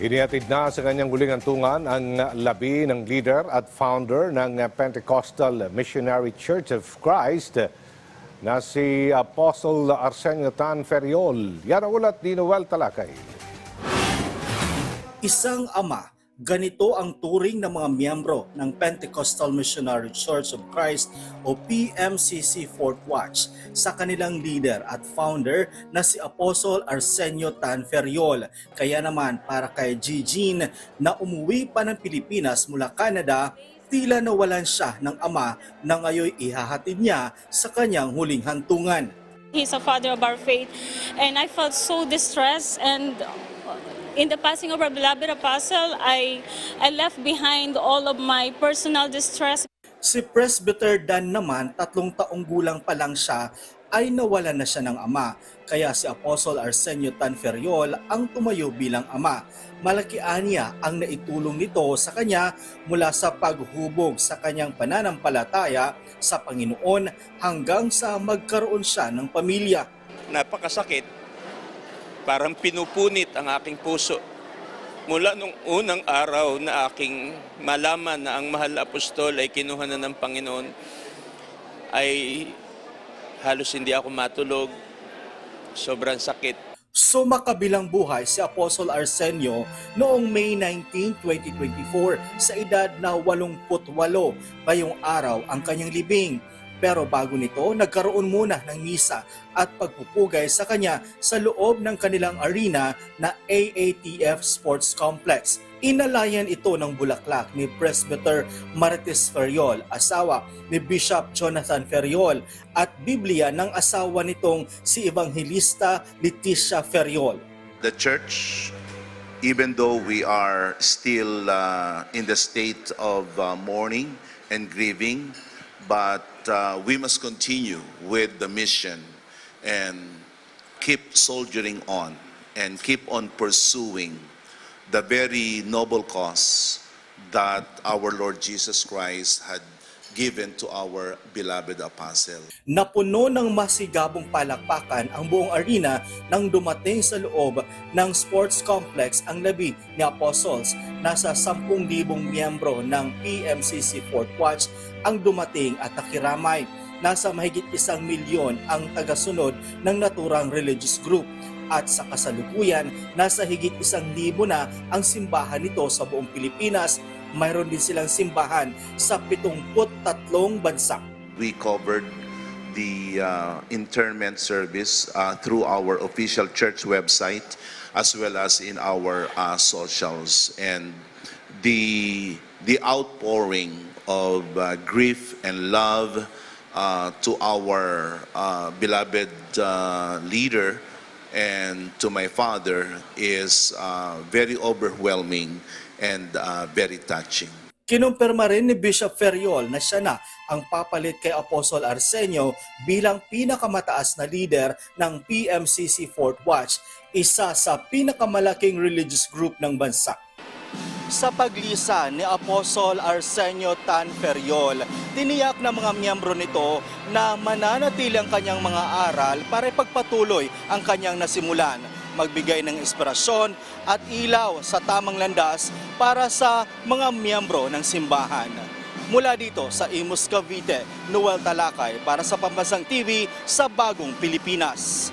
Inihatid na sa kanyang huling antungan ang labi ng leader at founder ng Pentecostal Missionary Church of Christ na si Apostle Arsenio Tan Ferriol. Yan ang ulat ni Noel Talakay. Isang ama, ganito ang turing ng mga miyembro ng Pentecostal Missionary Church of Christ o PMCC Fort Watch sa kanilang leader at founder na si Apostle Arsenio Tan Ferriol. Kaya naman para kay Gigin na umuwi pa ng Pilipinas mula Canada, tila nawalan siya ng ama na ngayon ihahatid niya sa kanyang huling hantungan. He's a father of our faith, and I felt so distressed. And in the passing of our beloved apostle, I I left behind all of my personal distress. Si Presbyter Dan naman, tatlong taong gulang pa lang siya, ay nawala na siya ng ama. Kaya si Apostle Arsenio Tan Ferriol ang tumayo bilang ama. Malaki anya ang naitulong nito sa kanya mula sa paghubog sa kanyang pananampalataya sa Panginoon hanggang sa magkaroon siya ng pamilya. napakasakit. Parang pinupunit ang aking puso. Mula nung unang araw na aking malaman na ang mahal na apostol ay kinuha na ng Panginoon, ay halos hindi ako matulog. Sobrang sakit. Sumakabilang buhay si Apostle Arsenio noong May 19, 2024 sa edad na 88 ngayong araw ang kanyang libing. Pero bago nito, nagkaroon muna ng misa at pagpupugay sa kanya sa loob ng kanilang arena na AATF Sports Complex. Inalayan ito ng bulaklak ni Presbyter Marites Ferriol, asawa ni Bishop Jonathan Ferriol, at Biblia ng asawa nitong si Evangelista Leticia Ferriol. the church, even though we are still uh, in the state of uh, mourning and grieving, but uh, we must continue with the mission and keep soldiering on and keep on pursuing the very noble cause that our Lord Jesus Christ had given to our beloved apostle. Napuno ng masigabong palakpakan ang buong arena nang dumating sa loob ng sports complex ang labi ni Apostles. Nasa 10,000 miyembro ng PMCC Fort Watch ang dumating at nakiramay. Nasa mahigit isang milyon ang tagasunod ng naturang religious group at sa kasalukuyan, nasa higit isang libo na ang simbahan nito sa buong Pilipinas. Mayroon din silang simbahan sa 73 bansa. we covered the uh, internment service uh, through our official church website as well as in our uh, socials and the the outpouring of uh, grief and love uh, to our uh, beloved uh, leader and to my father is uh, very overwhelming and uh, very touching. Kinumpirma rin ni Bishop Ferriol na siya na ang papalit kay Apostol Arsenio bilang pinakamataas na leader ng PMCC Fort Watch, isa sa pinakamalaking religious group ng bansa. Sa paglisa ni Apostol Arsenio Tan Ferriol, tiniyak ng mga miyembro nito na mananatili ang kanyang mga aral para ipagpatuloy ang kanyang nasimulan magbigay ng inspirasyon at ilaw sa tamang landas para sa mga miyembro ng simbahan. Mula dito sa Imus Cavite, Noel Talakay para sa Pambansang TV sa Bagong Pilipinas.